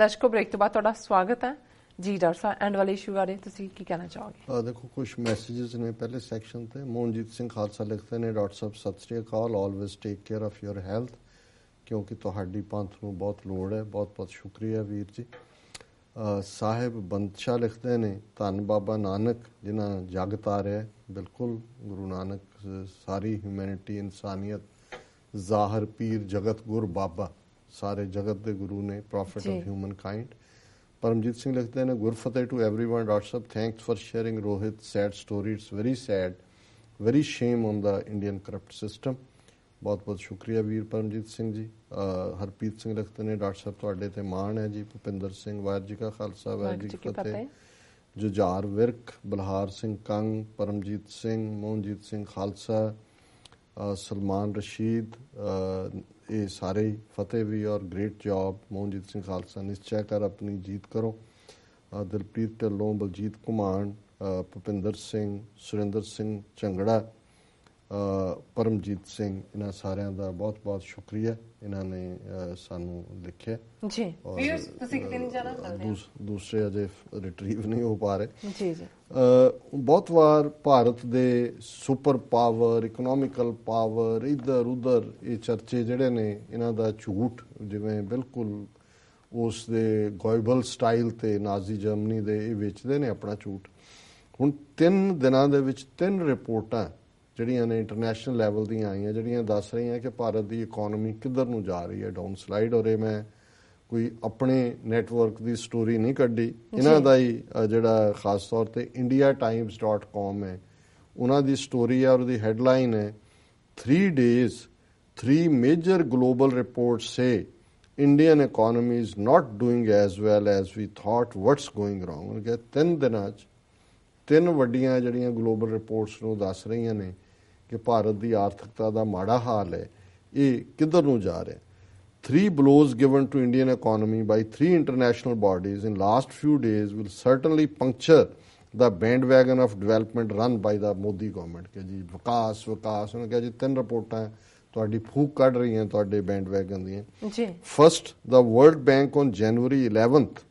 ਦਰਸ਼ਕੋ break ਤੋਂ ਬਾਅਦ ਤੁਹਾਡਾ ਸਵਾਗਤ ਹੈ ਜੀ ਡਾਕਟਰ ਸਾਹਿਬ ਐਂਡ ਵਾਲੇ ਇਸ਼ੂ ਬਾਰੇ ਤੁਸੀਂ ਕੀ ਕਹਿਣਾ ਚਾਹੋਗੇ ਆ ਦੇਖੋ ਕੁਝ ਮੈਸੇजेस ਨੇ ਪਹਿਲੇ ਸੈਕਸ਼ਨ ਤੇ ਮੋਹਨਜੀਤ ਸਿੰਘ ਖਾਲਸਾ ਲਿਖਦੇ ਨੇ ਡਾਕਟਰ ਸਾਹਿਬ ਸਤਿ ਸ੍ਰੀ ਅਕਾਲ always take care of your health ਕਿਉਂਕਿ ਤੁਹਾਡੀ ਪੰਥ ਨੂੰ ਬਹੁਤ ਲੋੜ ਹੈ ਬਹੁਤ ਬਹੁਤ ਸ਼ੁਕਰੀਆ ਵੀਰ ਜੀ ਅ, ਸਾਹਿਬ ਬੰਦਸ਼ਾ ਲਿਖਦੇ ਨੇ ਧੰਨ ਬਾਬਾ ਨਾਨਕ ਜਿਨ੍ਹਾਂ ਜਗ ਤਾਰਿਆ ਬਿਲਕੁਲ ਗੁਰੂ ਨਾਨਕ ਸ- ਸਾਰੀ ਹਿਊਮੈਨਿਟੀ ਇਨਸਾਨੀਅਤ ਜ਼ਾਹਰ ਪੀਰ ਜਗਤ ਗੁਰ ਬਾਬਾ ਸਾਰੇ ਜਗਤ ਦੇ ਗੁਰੂ ਨੇ prophet of human kind Paramjit Singh ਲਿਖਦੇ ਨੇ Gurfateh to everyone WhatsApp thanks for sharing Rohit sad story it's very sad very shame on the Indian corrupt system ਬਹੁਤ ਬਹੁਤ ਸ਼ੁਕਰੀਆ ਵੀਰ ਪਰਮਜੀਤ ਸਿੰਘ ਜੀ ਹਰਪ੍ਰੀਤ ਸਿੰਘ ਲਿਖਦੇ ਨੇ ਡਾਕਟਰ ਸਾਹਿਬ ਤੁਹਾਡੇ ਤੇ ਮਾਣ ਹੈ ਜੀ ਭੁਪਿੰਦਰ ਸਿੰਘ ਵਾਇਰ ਜੀ ਦਾ ਖਾਲਸਾ ਵਾਇਰ ਜੀ ਕੀ ਫਤਿਹ ਜੁਝਾਰ ਵਿਰਕ ਬਲਹਾਰ ਸਿੰਘ ਕੰਗ ਪਰਮਜੀਤ ਸਿੰਘ ਮੋਹਨਜੀਤ ਸਿੰਘ ਖਾਲਸਾ ਸਲਮਾਨ ਰਸ਼ੀਦ ਇਹ ਸਾਰੇ ਹੀ ਫਤਿਹ ਵੀ ਔਰ ਗ੍ਰੇਟ ਜੌਬ ਮੋਹਨਜੀਤ ਸਿੰਘ ਖਾਲਸਾ ਨਿਸ਼ਚੈ ਕਰ ਆਪਣੀ ਜੀਤ ਕਰੋ। ਦਿਲਪ੍ਰੀਤ ਢਿੱਲੋਂ, ਬਲਜੀਤ ਕੁਮਾਨ ਭੁਪਿੰਦਰ ਸਿੰਘ, ਸੁਰਿੰਦਰ ਸਿੰਘ ਝੰਗੜਾ ਪਰਮਜੀਤ ਸਿੰਘ ਇਹਨਾਂ ਸਾਰਿਆਂ ਦਾ ਬਹੁਤ-ਬਹੁਤ ਸ਼ੁਕਰੀਆ। ਇਹਨਾਂ ਨੇ ਸਾਨੂੰ ਲਿਖਿਆ। ਜੀ। ਵੀਰਸ ਤੁਸੀਂ ਕਿਤੇ ਨਹੀਂ ਜਾਣਾ? ਦੂਸ- ਦੂਸਰੇ ਅਜੇ ਰਿਟਰੀਵ ਨਹੀਂ ਹੋ ਪਾ ਰਹੇ। ਜੀ ਜੀ। ਬਹੁਤ ਵਾਰ ਭਾਰਤ ਦੇ ਸੁਪਰ ਪਾਵਰ ਇਕਨੋਮਿਕਲ ਪਾਵਰ ਇਧਰ ਉਧਰ ਇਹ ਚਰਚੇ ਜਿਹੜੇ ਨੇ ਇਹਨਾਂ ਦਾ ਝੂਠ ਜਿਵੇਂ ਬਿਲਕੁਲ ਉਸ ਦੇ ਗੋਇਬਲ ਸਟਾਈਲ ਤੇ ਨਾਜ਼ੀ ਜਰਮਨੀ ਦੇ ਇਹ ਵੇਚਦੇ ਨੇ ਆਪਣਾ ਝੂਠ। ਹੁਣ ਤਿੰਨ ਦਿਨਾਂ ਦੇ ਵਿੱਚ ਤਿੰਨ ਰਿਪੋਰਟਾਂ ਜਿਹੜੀਆਂ ਨੇ ਇੰਟਰਨੈਸ਼ਨਲ ਲੈਵਲ ਦੀਆਂ ਆਈਆਂ ਜਿਹੜੀਆਂ ਦੱਸ ਰਹੀਆਂ ਕਿ ਭਾਰਤ ਦੀ ਇਕਨੋਮੀ ਕਿੱਧਰ ਨੂੰ ਜਾ ਰਹੀ ਹੈ। ਡਾਊਨ ਸਲਾਈਡ ਔਰ ਇਹ ਮੈਂ ਕੋਈ ਆਪਣੇ ਨੈਟਵਰਕ ਦੀ ਸਟੋਰੀ ਨਹੀਂ ਕੱਢੀ। ਇਹਨਾਂ। ਦਾ ਹੀ ਜਿਹੜਾ ਖਾਸ ਤੌਰ ਤੇ indiatimes.com ਹੈ। ਉਹਨਾਂ ਦੀ ਸਟੋਰੀ ਹੈ ਔਰ ਉਹਦੀ ਹੈਡਲਾਈਨ ਹੈ 3 days 3 major global reports say Indian economy is not doing as well as we thought what's going wrong. ਉਹਨਾਂ ਕਿਹਾ ਤਿੰਨ ਦਿਨਾਂ 'ਚ ਤਿੰਨ ਵੱਡੀਆਂ ਜਿਹੜੀਆਂ ਗਲੋਬਲ ਰਿਪੋਰਟਸ ਨੂੰ ਦੱਸ ਰਹੀਆਂ ਨੇ ਕਿ ਭਾਰਤ ਦੀ ਆਰਥਿਕਤਾ ਦਾ ਮਾੜਾ ਹਾਲ ਹੈ ਇਹ ਕਿੱਧਰ ਨੂੰ ਜਾ ਰਿਹਾ Three blows given to Indian economy by three international bodies in last few days will certainly puncture the bandwagon of development run by the Modi government ਕਿ ਜੀ ਵਿਕਾਸ ਵਿਕਾਸ ਉਹਨਾਂ ਕਿਹਾ ਜੀ ਤਿੰਨ ਰਿਪੋਰਟਾਂ ਤੁਹਾਡੀ ਫੂਕ ਕੱਢ ਰਹੀਆਂ ਤੁਹਾਡੇ ਬੈਂਡਵੈਗਨ ਦੀਆਂ ਜੀ First, the World Bank on January 11th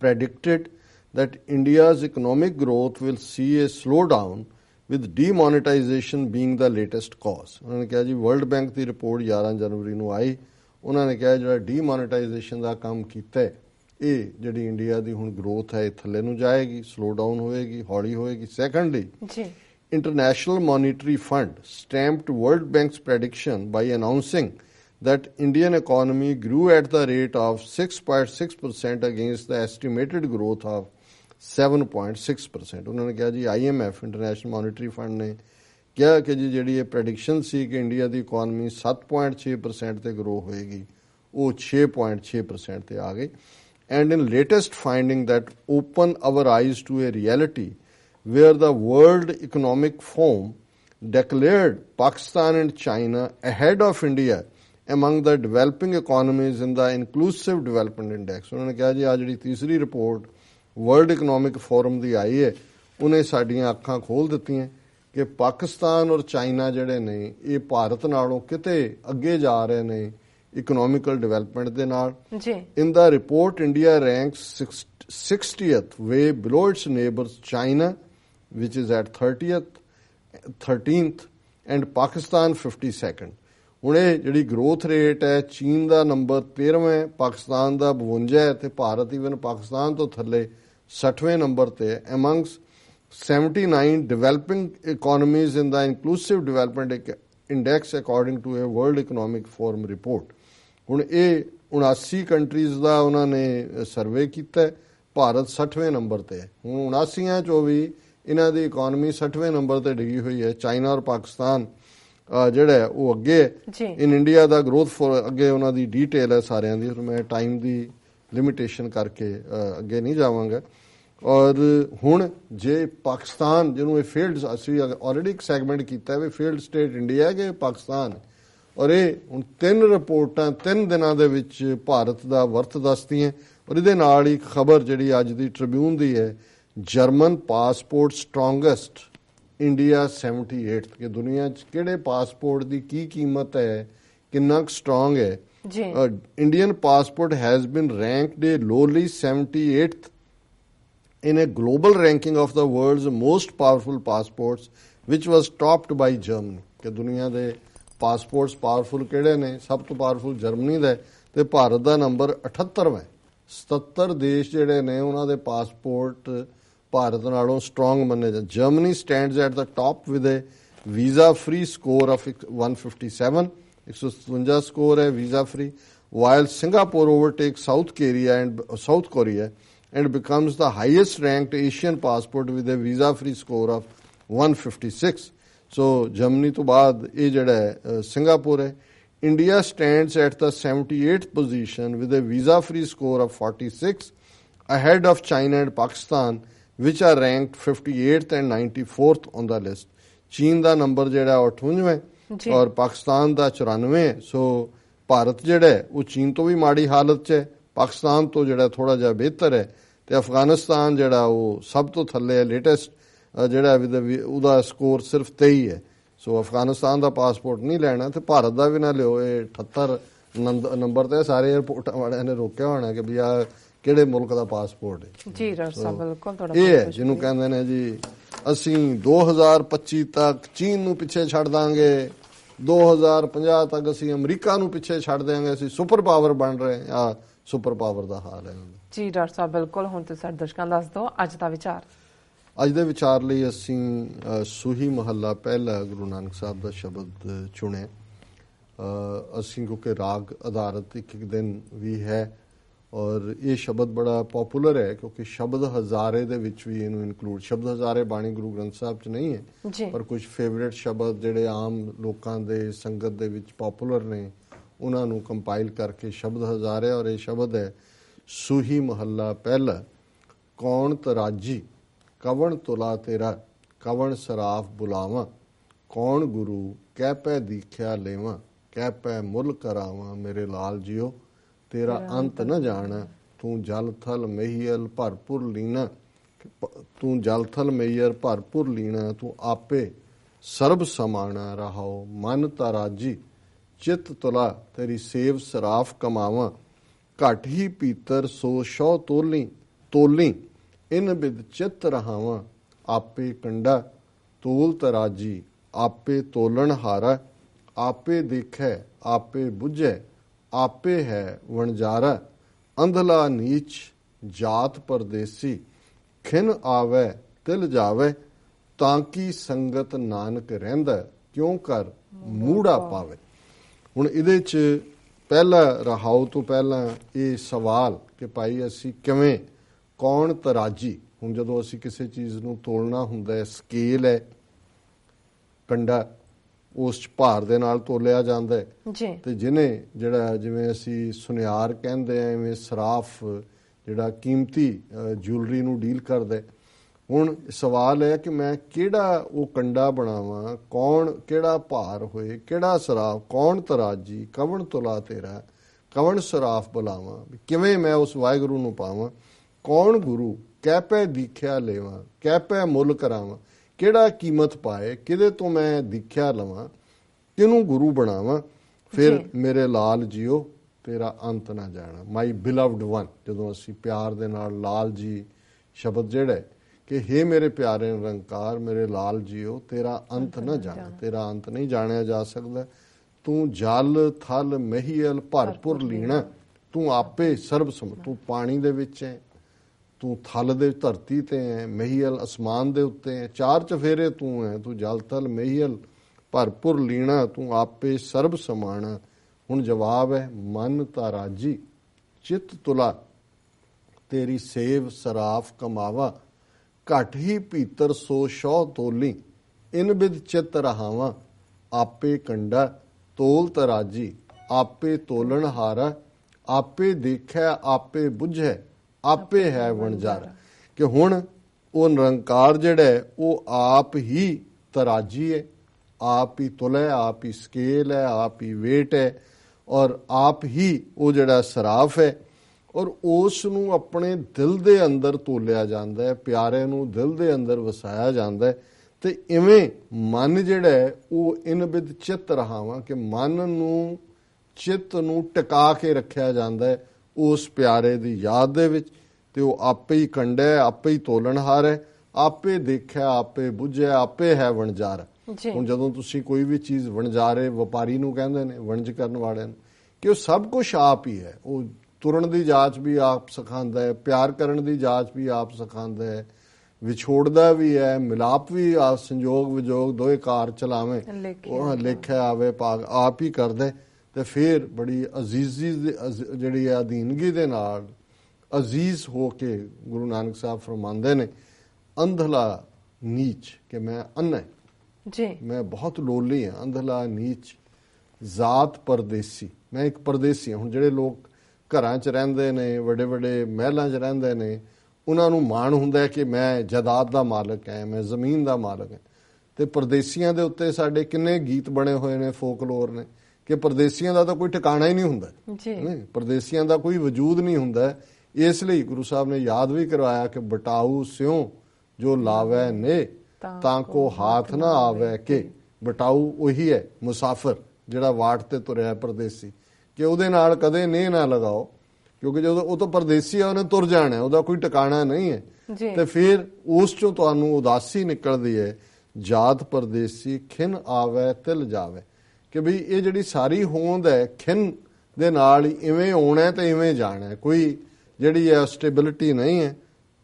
predicted that India's economic growth will see a slowdown with demonetization being the latest cause. ਉਹਨਾਂ ਨੇ ਕਿਹਾ ਜੀ ਵਰਲਡ ਬੈਂਕ ਦੀ ਰਿਪੋਰਟ 11 ਜਨਵਰੀ ਨੂੰ ਆਈ ਉਹਨਾਂ ਨੇ ਕਿਹਾ ਜਿਹੜਾ ਡੀਮੋਨੇਟਾਈਜੇਸ਼ਨ ਦਾ ਕੰਮ ਕੀਤਾ ਹੈ ਇਹ ਜਿਹੜੀ ਇੰਡੀਆ ਦੀ ਹੁਣ ਗਰੋਥ ਹੈ ਇਹ ਥੱਲੇ ਨੂੰ ਜਾਏਗੀ ਸਲੋ ਡਾਊਨ ਹੋਏਗੀ ਹੌਲੀ ਹੋਏਗੀ ਸੈਕੰਡਲੀ ਜੀ International Monetary Fund stamped World Bank's prediction by announcing that Indian economy grew at the rate of 6.6% against the estimated growth of 7.6% ਉਹਨਾਂ ਨੇ ਕਿਹਾ ਜੀ IMF ਇੰਟਰਨੈਸ਼ਨਲ ਮੋਨਿਟਰੀ ਫੰਡ ਨੇ ਕਿਹਾ ਕਿ ਜੀ ਜਿਹੜੀ ਇਹ ਪ੍ਰੈਡਿਕਸ਼ਨ ਸੀ ਕਿ ਇੰਡੀਆ ਦੀ ਇਕਨੋਮੀ 7.6% ਤੇ ਗਰੋ ਹੋਏਗੀ ਉਹ 6.6% ਤੇ ਆ ਗਈ and in latest finding that open our eyes to a reality where the World Economic Forum declared Pakistan and China ahead of India among the developing economies in the Inclusive Development Index ਉਹਨਾਂ ਨੇ ਕਿਹਾ ਜੀ ਆ ਜਿਹੜੀ ਤੀਸਰੀ report world economic form ਦੀ ਆਈ ਹੈ ਉਹਨੇ ਸਾਡੀਆਂ ਅੱਖਾਂ ਖੋਲ ਦਿੱਤੀਆਂ ਕਿ ਪਾਕਿਸਤਾਨ ਔਰ ਚਾਈਨਾ ਜਿਹੜੇ ਨੇ ਇਹ ਭਾਰਤ ਨਾਲੋਂ ਕਿਤੇ ਅੱਗੇ ਜਾ ਰਹੇ ਨੇ ਇਕਨੋਮਿਕਲ ਡਿਵੈਲਪਮੈਂਟ ਦੇ ਨਾਲ ਜੀ the report, India ranks six- 60th, way below its neighbors China, which is at 30th, 13th, and Pakistan 52nd. ਹੁਣ ਇਹ ਜਿਹੜੀ ਗਰੋਥ ਰੇਟ ਹੈ, ਚੀਨ ਦਾ ਨੰਬਰ 13ਵਾਂ ਹੈ ਪਾਕਿਸਤਾਨ ਦਾ 52 ਹੈ ਤੇ ਭਾਰਤ ਇਵਨ ਪਾਕਿਸਤਾਨ ਤੋਂ ਥੱਲੇ 60ਵੇਂ ਨੰਬਰ ਤੇ ਹੈ। Amongst 79 developing economies in the inclusive development Ec- index according to a world economic forum report ਹੁਣ ਇਹ 79 ਕੰਟਰੀਜ਼ ਦਾ ਉਹਨਾਂ ਨੇ ਸਰਵੇ ਕੀਤਾ ਹੈ। ਭਾਰਤ 60ਵੇਂ ਨੰਬਰ ਤੇ ਹੈ। ਹੁਣ 79 ਚੋਂ ਵੀ ਇਹਨਾਂ ਦੀ ਇਕਨੋਮੀ 60ਵੇਂ ਨੰਬਰ ਤੇ ਡਿੱਗੀ ਹੋਈ ਹੈ। ਚਾਈਨਾ ਔਰ ਪਾਕਿਸਤਾਨ ਜਿਹੜਾ ਉਹ ਅੱਗੇ ਇਨ ਇੰਡੀਆ ਦਾ ਗਰੋਥ ਫੋਰ ਅੱਗੇ ਉਹਨਾਂ ਦੀ ਡੀਟੇਲ ਹੈ ਸਾਰਿਆਂ ਦੀ ਮੈਂ ਟਾਈਮ ਦੀ ਲਿਮਿਟੇਸ਼ਨ ਕਰਕੇ ਅੱਗੇ ਨਹੀਂ ਜਾਵਾਂਗਾ। ਔਰ ਹੁਣ ਜੇ ਪਾਕਿਸਤਾਨ ਜਿਹਨੂੰ ਇਹ ਫੀਲਡ ਅਸੀਂ ਆਲਰੇਡੀ ਇੱਕ ਸੈਗਮੈਂਟ ਕੀਤਾ ਹੈ ਵੀ ਫੀਲਡ ਸਟੇਟ ਇੰਡੀਆ ਹੈ ਕਿ ਪਾਕਿਸਤਾਨ। ਔਰ ਇਹ ਹੁਣ ਤਿੰਨ ਰਿਪੋਰਟਾਂ ਤਿੰਨ ਦਿਨਾਂ ਦੇ ਵਿੱਚ ਭਾਰਤ ਦਾ ਵਰਤ ਦੱਸਦੀਆਂ ਔਰ ਇਹਦੇ ਨਾਲ ਹੀ ਖਬਰ ਜਿਹੜੀ ਅੱਜ ਦੀ ਟ੍ਰਿਬਿਊਨ ਦੀ ਹੈ ਜਰਮਨ ਪਾਸਪੋਰਟ ਸਟਰੋਂਗੈਸਟ ਇੰਡੀਆ 78 ਕਿ ਦੁਨੀਆ 'ਚ ਕਿਹੜੇ ਪਾਸਪੋਰਟ ਦੀ ਕੀ ਕੀਮਤ ਹੈ ਕਿੰਨਾ ਸਟਰੋਂਗ ਹੈ ਜੀ uh, Indian passport has been ranked a lowly 78th in a global ranking of the world's most powerful passports, which was topped by Germany. ਕਿ ਦੁਨੀਆ ਦੇ ਪਾਸਪੋਰਟਸ ਪਾਵਰਫੁਲ ਕਿਹੜੇ ਨੇ ਸਭ ਤੋਂ ਪਾਵਰਫੁਲ ਜਰਮਨੀ ਦਾ ਤੇ ਭਾਰਤ ਦਾ ਨੰਬਰ 78ਵਾਂ ਹੈ 77 ਦੇਸ਼ ਜਿਹੜੇ ਨੇ ਉਹਨਾਂ ਦੇ ਪਾਸਪੋਰਟ ਭਾਰਤ ਨਾਲੋਂ ਸਟਰੋਂਗ ਮੰਨੇ ਜਾਂਦੇ Germany stands at the top with a visa free score of 157 157 score ਹੈ visa free while Singapore overtakes South Korea and South Korea and becomes the highest ranked Asian passport with a visa free score of 156 so Germany ਤੋਂ ਬਾਅਦ ਇਹ ਜਿਹੜਾ ਹੈ Singapore ਹੈ India stands at the 78th position with a visa free score of 46 ahead of China and Pakistan which are ranked 58th and 94th on the list. ਚੀਨ ਦਾ number ਜਿਹੜਾ ਉਹ 58 ਹੈ ਜੀ। ਔਰ ਪਾਕਿਸਤਾਨ ਦਾ 94 ਹੈ ਸੋ ਭਾਰਤ ਜਿਹੜਾ ਉਹ ਚੀਨ ਤੋਂ ਵੀ ਮਾੜੀ ਹਾਲਤ 'ਚ ਹੈ। ਪਾਕਿਸਤਾਨ ਤੋਂ ਜਿਹੜਾ ਥੋੜਾ ਜਿਹਾ ਬਿਹਤਰ ਹੈ। ਤੇ ਅਫਗਾਨਿਸਤਾਨ ਜਿਹੜਾ ਉਹ ਸਭ ਤੋਂ ਥੱਲੇ ਹੈ ਲੇਟੈਸਟ ਜਿਹੜਾ ਉਹਦਾ ਸਕੋਰ ਸਿਰਫ 23 ਹੈ। ਸੋ ਅਫਗਾਨਿਸਤਾਨ ਦਾ ਪਾਸਪੋਰਟ ਨਹੀਂ ਲੈਣਾ ਤੇ ਭਾਰਤ ਦਾ ਵੀ ਨਾ ਲਿਓ। ਇਹ 78 ਨੰਦ- ਨੰਬਰ ਤੇ ਸਾਰੇ 에어ਪੋਰਟਾਂ ਵਾਲਿਆਂ ਨੇ ਰੋਕਿਆ ਹੋਣਾ ਕਿ ਵੀ ਆ ਕਿਹੜੇ ਮੁਲਕ ਦਾ ਪਾਸਪੋਰਟ ਹੈ? ਜੀ ਡਾਕਟਰ ਸਾਹਿਬ ਬਿਲਕੁਲ ਤੁਹਾਡਾ ਇਹ ਜਿਹਨੂੰ ਕਹਿੰਦੇ ਨੇ ਜੀ ਅਸੀਂ 2025 ਤੱਕ ਚੀਨ ਨੂੰ ਪਿੱਛੇ ਛੱਡ ਦਾਂਗੇ 2050 ਤੱਕ ਅਸੀਂ ਅਮਰੀਕਾ ਨੂੰ ਪਿੱਛੇ ਛੱਡ ਦਿਆਂਗੇ ਅਸੀਂ ਸੁਪਰ ਪਾਵਰ ਬਣ ਰਹੇ ਆ ਸੁਪਰ ਪਾਵਰ ਦਾ ਹਾਲ ਹੈ। ਜੀ ਡਾਕਟਰ ਸਾਹਿਬ ਬਿਲਕੁਲ ਹੁਣ ਤੇ ਸਾਡੇ ਦਰਸ਼ਕਾਂ ਦੱਸ ਦਿਓ ਅੱਜ ਦਾ ਵਿਚਾਰ। ਅੱਜ ਦੇ ਵਿਚਾਰ ਲਈ ਅਸੀਂ ਸੂਹੀ ਮਹੱਲਾ ਪਹਿਲਾ ਗੁਰੂ ਨਾਨਕ ਸਾਹਿਬ ਦਾ ਸ਼ਬਦ ਚੁਣਿਆ। ਅਸੀਂ ਕਿਉਂਕਿ ਰਾਗ ਆਧਾਰਿਤ ਇੱਕ ਇੱਕ ਦਿਨ ਵੀ ਹੈ ਔਰ ਇਹ ਸ਼ਬਦ ਬੜਾ ਪਪੂਲਰ ਹੈ ਕਿਉਂਕਿ ਸ਼ਬਦ ਹਜ਼ਾਰੇ ਦੇ ਵਿੱਚ ਵੀ ਇਹਨੂੰ ਇਨਕਲੂਡ ਸ਼ਬਦ ਹਜ਼ਾਰੇ ਬਾਣੀ ਗੁਰੂ ਗ੍ਰੰਥ ਸਾਹਿਬ 'ਚ ਨਹੀਂ ਹੈ ਪਰ ਕੁਝ ਫੇਵਰਿਟ ਸ਼ਬਦ ਜਿਹੜੇ ਆਮ ਲੋਕਾਂ ਦੇ ਸੰਗਤ ਦੇ ਵਿੱਚ ਪਪੂਲਰ ਨੇ ਉਹਨਾਂ ਨੂੰ ਕੰਪਾਈਲ ਕਰਕੇ ਸ਼ਬਦ ਹਜ਼ਾਰੇ ਔਰ ਇਹ ਸ਼ਬਦ ਹੈ ਸੂਹੀ ਮਹੱਲਾ ਪਹਿਲਾ ਕੌਣ ਤਰਾਜੀ ਕਵਣ ਤੁਲਾ ਤੇਰਾ ਕਵਣ ਸਰਾਫ ਬੁਲਾਵਾਂ ਕੌਣ ਗੁਰੂ ਕਹਿ ਪੈ ਦੀਖਿਆ ਲੈਵਾਂ ਕਹਿ ਪੈ ਮੁੱਲ ਕਰਾਵਾਂ ਮੇਰੇ ਲਾਲ ਜੀਓ ਤੇਰਾ ਅੰਤ ਨਾ ਜਾਣਾ। ਤੂੰ ਜਲ ਥਲ ਮਹੀਲ ਭਰਪੂਰ ਲੀਨਾ। ਤੂੰ ਜਲ ਥਲ ਮਹੀਰ ਭਰਪੂਰ ਲੀਨਾ। ਤੂੰ ਆਪੇ ਸਰਬ ਸਮਾਣਾ ਰਹਾਓ। ਮਨ ਤਰਾਜੀ ਚਿਤ ਤੁਲਾ ਤੇਰੀ ਸੇਵ ਸਰਾਫ ਕਮਾਵਾਂ। ਘਟ ਹੀ ਪੀਤਰ ਸੋ ਸ਼ੋ ਤੋਲੀ ਤੋਲੀ ਇਨ ਬਿਦ ਚਿਤ ਰਹਾਵਾਂ। ਆਪੇ ਕੰਡਾ ਤੋਲ ਤਰਾਜੀ ਆਪੇ ਤੋਲਣ ਹਾਰਾ। ਆਪੇ ਦੇਖੈ ਆਪੇ ਬੁਝੈ। ਆਪੇ ਹੈ ਵਣਜਾਰਾ ਅੰਧਲਾ ਨੀਚ ਜਾਤ ਪਰਦੇਸੀ ਖਿਨ ਆਵੇ ਤਿਲ ਜਾਵੇ ਤਾਂ ਕੀ ਸੰਗਤ ਨਾਨਕ ਰਹਿੰਦਾ ਕਿਉਂ ਕਰ ਮੂੜਾ ਪਾਵੇ? ਹੁਣ ਇਹਦੇ ਚ ਪਹਿਲਾ ਰਹਾਉ ਤੋਂ ਪਹਿਲਾਂ ਇਹ ਸਵਾਲ ਕਿ ਭਾਈ ਅਸੀਂ ਕਿਵੇਂ ਕੌਣ ਤਰਾਜੀ? ਹੁਣ ਜਦੋਂ ਅਸੀਂ ਕਿਸੇ ਚੀਜ਼ ਨੂੰ ਤੋਲਣਾ ਹੁੰਦਾ ਹੈ ਸਕੇਲ ਹੈ ਕੰਡਾ ਉਸ ਚ ਭਾਰ ਦੇ ਨਾਲ ਤੋਲਿਆ ਜਾਂਦਾ ਹੈ। ਜੀ। ਤੇ ਜਿਹਨੇ ਜਿਹੜਾ ਜਿਵੇਂ ਅਸੀਂ ਸੁਨਿਆਰ ਕਹਿੰਦੇ ਆ ਐਵੇਂ ਸਰਾਫ ਜਿਹੜਾ ਕੀਮਤੀ ਜੁਐਲਰੀ ਨੂੰ ਡੀਲ ਕਰਦਾ। ਹੁਣ ਸਵਾਲ ਹੈ ਕਿ ਮੈਂ ਕਿਹੜਾ ਉਹ ਕੰਡਾ ਬਣਾਵਾਂ? ਕੌਣ ਕਿਹੜਾ ਭਾਰ ਹੋਏ? ਕਿਹੜਾ ਸਰਾਫ? ਕੌਣ ਤਰਾਜੀ? ਕਵਣ ਤੁਲਾ ਤੇਰਾ? ਕਵਣ ਸਰਾਫ ਬੁਲਾਵਾਂ? ਕਿਵੇਂ ਮੈਂ ਉਸ ਵਾਹਿਗੁਰੂ ਨੂੰ ਪਾਵਾਂ? ਕੌਣ ਗੁਰੂ? ਕਹਿ ਪੈ ਦੀਖਿਆ ਲੈਵਾਂ? ਕਹਿ ਪੈ ਮੁੱਲ ਕਰਾਵਾਂ? ਕਿਹੜਾ ਕੀਮਤ ਪਾਏ ਕਿਹਦੇ ਤੋਂ ਮੈਂ ਦੀਖਿਆ ਲਵਾਂ ਕਿਹਨੂੰ ਗੁਰੂ ਬਣਾਵਾਂ ਫਿਰ। ਮੇਰੇ ਲਾਲ ਜੀਓ ਤੇਰਾ ਅੰਤ ਨਾ ਜਾਣਾ। ਮਾਈ ਬਿਲਵਡ ਵਨ ਜਦੋਂ ਅਸੀਂ ਪਿਆਰ ਦੇ ਨਾਲ ਲਾਲ ਜੀ ਸ਼ਬਦ ਜਿਹੜਾ ਕਿ हे ਮੇਰੇ ਪਿਆਰੇ ਨਿਰੰਕਾਰ ਮੇਰੇ ਲਾਲ ਜੀਓ ਤੇਰਾ ਅੰਤ ਨਾ ਜਾਣਾ। ਤੇਰਾ ਅੰਤ ਨਹੀਂ ਜਾਣਿਆ ਜਾ ਸਕਦਾ। ਤੂੰ ਜਲ ਥਲ ਮਹੀਲ ਭਰਪੂਰ ਲੀਣਾ। ਤੂੰ ਆਪੇ ਸਰਬ ਸਮ ਤੂੰ ਪਾਣੀ ਦੇ ਵਿੱਚ ਹੈ। ਤੂੰ ਥਲ ਦੇ ਧਰਤੀ ਤੇ ਹੈ ਮਹੀਲ ਅਸਮਾਨ ਦੇ ਉੱਤੇ ਹੈ ਚਾਰ ਚਫੇਰੇ ਤੂੰ ਹੈ ਤੂੰ ਜਲ ਥਲ ਮਹੀਲ, ਭਰਪੂਰ ਲੀਣਾ, ਤੂੰ ਆਪੇ ਸਰਬ ਸਮਾਣਾ। ਹੁਣ ਜਵਾਬ ਹੈ, ਮਨ ਤਾਰਾਜੀ ਚਿਤ ਤੁਲਾ। ਤੇਰੀ ਸੇਵ ਸਰਾਫ ਕਮਾਵਾ, ਘਟ ਹੀ ਭੀਤਰ ਸੋ ਸ਼ੌ ਤੋਲੀ। ਇਨ ਬਿਦ ਚਿਤ ਰਹਾਵਾਂ, ਆਪੇ ਕੰਡਾ, ਤੋਲ ਤਰਾਜੀ ਆਪੇ ਤੋਲਣ ਹਾਰਾ, ਆਪੇ ਦੇਖੈ, ਆਪੇ ਬੁਝੈ। ਆਪੇ ਹੈ ਵਣਜਾਰ। ਕਿ ਹੁਣ ਉਹ ਨਿਰੰਕਾਰ ਜਿਹੜਾ ਹੈ, ਉਹ ਆਪ ਹੀ ਤਰਾਜੀ ਹੈ। ਆਪ ਹੀ ਤੁਲ ਹੈ ਆਪ ਹੀ ਸਕੇਲ ਹੈ ਆਪ ਹੀ weight ਹੈ ਔਰ ਆਪ ਹੀ ਉਹ ਜਿਹੜਾ ਸਰਾਫ ਹੈ ਔਰ ਉਸ ਨੂੰ ਆਪਣੇ ਦਿਲ ਦੇ ਅੰਦਰ ਤੋਲਿਆ ਜਾਂਦਾ ਹੈ ਪਿਆਰੇ ਨੂੰ ਦਿਲ ਦੇ ਅੰਦਰ ਵਸਾਇਆ ਜਾਂਦਾ ਹੈ। ਤੇ ਇਵੇਂ ਮਨ ਜਿਹੜਾ ਹੈ ਉਹ ਇਨ ਬਿਦ ਚਿਤ ਰਹਾਵਾਂ ਕਿ ਮਨ ਨੂੰ ਚਿੱਤ ਨੂੰ ਟਿਕਾ ਕੇ ਰੱਖਿਆ ਜਾਂਦਾ ਹੈ। ਉਸ ਪਿਆਰੇ ਦੀ ਯਾਦ ਦੇ ਵਿੱਚ ਤੇ ਉਹ ਆਪੇ ਹੀ ਕੰਡਾ ਆਪੇ ਹੀ ਤੋਲਣਹਾਰ ਹੈ ਆਪੇ ਦੇਖਿਆ ਆਪੇ ਬੁੱਝਿਆ ਆਪੇ ਹੈ ਵਣਜਾਰ। ਹੁਣ ਜਦੋਂ ਤੁਸੀਂ ਕੋਈ ਵੀ ਚੀਜ਼ ਵਣਜਾਰੇ ਵਪਾਰੀ ਨੂੰ ਕਹਿੰਦੇ ਨੇ ਵਣਜ ਕਰਨ ਵਾਲਿਆਂ ਨੂੰ ਕਿ ਉਹ ਸਭ ਕੁਝ ਆਪ ਹੀ ਹੈ। ਉਹ ਤੁਰਨ ਦੀ ਜਾਂਚ ਵੀ ਆਪ ਸਿਖਾਉਂਦਾ ਹੈ ਪਿਆਰ ਕਰਨ ਦੀ ਜਾਂਚ ਵੀ ਆਪ ਸਿਖਾਉਂਦਾ ਹੈ ਵਿਛੋੜਦਾ ਵੀ ਹੈ ਮਿਲਾਪ ਵੀ ਆ ਸੰਜੋਗ ਵਿਜੋਗ ਦੋਏ ਕਾਰ ਚਲਾਵੇਂ ਉਹ ਲਿਖਿਆ ਆਵੇ ਭਾਗ ਆਪ ਹੀ ਕਰਦਾ। ਤੇ ਫਿਰ ਬੜੀ ਅਜ਼ੀਜ਼ੀ ਜਿਹੜੀ ਹੈ ਅਧੀਨਗੀ ਦੇ ਨਾਲ ਅਜ਼ੀਜ਼ ਹੋ ਕੇ ਗੁਰੂ ਨਾਨਕ ਸਾਹਿਬ ਫਰਮਾਉਂਦੇ ਨੇ ਅੰਧਲਾ ਨੀਚ ਕਿ ਮੈਂ ਅੰਨਾ ਜੀ। ਮੈਂ ਬਹੁਤ ਲੋਲੀ ਹਾਂ ਅੰਧਲਾ ਨੀਚ ਜ਼ਾਤ ਪਰਦੇਸੀ। ਮੈਂ ਇੱਕ ਪਰਦੇਸੀ ਹਾਂ। ਹੁਣ ਜਿਹੜੇ ਲੋਕ ਘਰਾਂ 'ਚ ਰਹਿੰਦੇ ਨੇ ਵੱਡੇ ਵੱਡੇ ਮਹਿਲਾਂ 'ਚ ਰਹਿੰਦੇ ਨੇ ਉਹਨਾਂ ਨੂੰ ਮਾਣ ਹੁੰਦਾ ਕਿ ਮੈਂ ਜਾਇਦਾਦ ਦਾ ਮਾਲਕ ਹਾਂ ਮੈਂ ਜ਼ਮੀਨ ਦਾ ਮਾਲਕ ਹਾਂ। ਤੇ ਪਰਦੇਸੀਆਂ ਦੇ ਉੱਤੇ ਸਾਡੇ ਕਿੰਨੇ ਗੀਤ ਬਣੇ ਹੋਏ ਨੇ ਫੋਕਲੋਰ ਨੇ। ਕਿ ਪਰਦੇਸੀਆਂ ਦਾ ਤਾਂ ਕੋਈ ਟਿਕਾਣਾ ਹੀ ਨਹੀਂ ਹੁੰਦਾ। ਜੀ। ਨਹੀਂ ਪਰਦੇਸੀਆਂ ਦਾ ਕੋਈ ਵਜੂਦ ਨਹੀਂ ਹੁੰਦਾ। ਇਸ ਲਈ ਗੁਰੂ ਸਾਹਿਬ ਨੇ ਯਾਦ ਵੀ ਕਰਵਾਇਆ ਕਿ ਬਟਾਊ ਸਿਉ ਜੋ ਲਾਵੈ ਨੇ ਤਾਂ ਕੋ ਹਾਥ ਨਾ ਆਵੇ। ਕਿ। ਬਟਾਊ ਉਹੀ ਹੈ ਮੁਸਾਫਰ ਜਿਹੜਾ ਵਾਟ ਤੇ ਤੁਰਿਆ ਪਰਦੇਸੀ। ਕਿ ਉਹਦੇ ਨਾਲ ਕਦੇ ਨੇ ਨਾ ਲਗਾਓ ਕਿਉਂਕਿ ਜਦੋਂ ਉਹ ਤਾਂ ਪਰਦੇਸੀ ਆ ਉਹਨੇ ਤੁਰ ਜਾਣਾ ਉਹਦਾ ਕੋਈ ਟਿਕਾਣਾ ਨਹੀਂ ਹੈ। ਤੇ ਫਿਰ ਉਸ ਚੋਂ ਤੁਹਾਨੂੰ ਉਦਾਸੀ ਨਿਕਲਦੀ ਹੈ ਜਾਤ ਪਰਦੇਸੀ ਖਿਨ ਆਵੇ ਤਿਲ ਜਾਵੇ। ਕਿ ਵੀ ਇਹ ਜਿਹੜੀ ਸਾਰੀ ਹੋਂਦ ਹੈ, ਖਿੰਨ ਦੇ ਨਾਲ ਇਵੇਂ ਆਉਣਾ ਹੈ ਤੇ ਇਵੇਂ ਜਾਣਾ ਕੋਈ ਜਿਹੜੀ ਹੈ ਸਟੇਬਿਲਿਟੀ ਨਹੀਂ ਹੈ,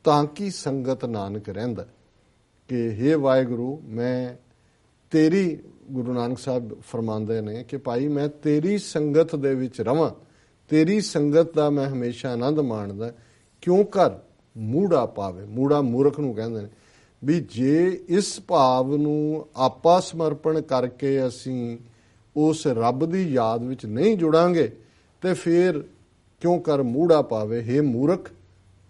ਤਾਂ ਕਿ ਸੰਗਤ ਨਾਨਕ ਰਹਿੰਦਾ ਕਿ हे ਵਾਹਿਗੁਰੂ, ਮੈਂ ਤੇਰੀ, ਗੁਰੂ ਨਾਨਕ ਸਾਹਿਬ ਫਰਮਾਉਂਦੇ ਨੇ ਕਿ ਭਾਈ ਮੈਂ ਤੇਰੀ ਸੰਗਤ ਦੇ ਵਿੱਚ ਰਵਾਂ। ਤੇਰੀ ਸੰਗਤ ਦਾ ਮੈਂ ਹਮੇਸ਼ਾ ਆਨੰਦ ਮਾਣਦਾ ਕਿਉਂ ਕਰ ਮੂੜਾ ਪਾਵੇ? ਮੂੜਾ ਮੂਰਖ ਨੂੰ ਕਹਿੰਦੇ ਨੇ। ਵੀ ਜੇ ਇਸ ਭਾਵ ਨੂੰ ਆਪਾ ਸਮਰਪਣ ਕਰਕੇ ਅਸੀਂ ਉਸ ਰੱਬ ਦੀ ਯਾਦ ਵਿੱਚ ਨਹੀਂ ਜੁੜਾਂਗੇ, ਤੇ ਫਿਰ ਕਿਉਂ ਕਰ ਮੂੜਾ ਪਾਵੇ? हे ਮੂਰਖ!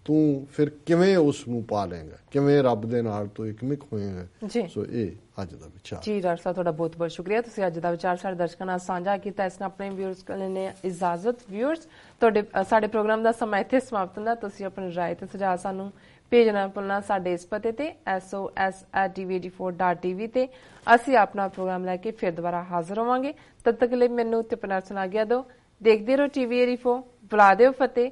ਤੂੰ ਫਿਰ ਕਿਵੇਂ ਉਸ ਨੂੰ ਪਾ ਲੇਗਾ ਕਿਵੇਂ ਰੱਬ ਦੇ ਨਾਲ ਤੂੰ ਇਕਮਿਕ ਹੋਏਗਾ। ਸੋ ਇਹ ਅੱਜ ਦਾ ਵਿਚਾਰ। ਜੀ ਡਾਕਟਰ ਸਾਹਿਬ ਤੁਹਾਡਾ ਬਹੁਤ ਬਹੁਤ ਸ਼ੁਕਰੀਆ। ਤੁਸੀਂ ਅੱਜ ਦਾ ਵਿਚਾਰ ਸਾਡੇ ਦਰਸ਼ਕਾਂ ਨਾਲ ਸਾਂਝਾ ਕੀਤਾ। ਇਸ ਨਾਲ ਆਪਣੇ ਵਿਊਅਰਸ ਕੋਲ ਨੇ ਇਜਾਜ਼ਤ। ਵਿਊਅਰਸ ਤੁਹਾਡੇ ਸਾਡੇ ਪ੍ਰੋਗਰਾਮ ਦਾ ਸਮਾਂ ਇੱਥੇ ਸਮਾਪਤ ਹੁੰਦਾ। ਤੁਸੀਂ ਆਪਣੀ ਰਾਏ ਤੇ ਸੁਝਾਅ ਸਾਨੂੰ ਭੇਜਣਾ ਨਾ ਭੁੱਲਣਾ ਸਾਡੇ ਇਸ ਪਤੇ ਤੇ sos@tv84.tv ਤੇ। ਅਸੀਂ ਆਪਣਾ ਪ੍ਰੋਗਰਾਮ ਲੈ ਕੇ ਫਿਰ ਦੁਬਾਰਾ ਹਾਜ਼ਰ ਹੋਵਾਂਗੇ। ਤਦ ਤੱਕ ਲਈ ਮੈਨੂੰ ਤੇ ਪਨਰ ਸੁਣਾ ਗਿਆ ਦਿਓ। ਦੇਖਦੇ ਰਹੋ ਟੀਵੀ 84 ਬੁਲਾ ਦਿਓ ਫਤਿਹ।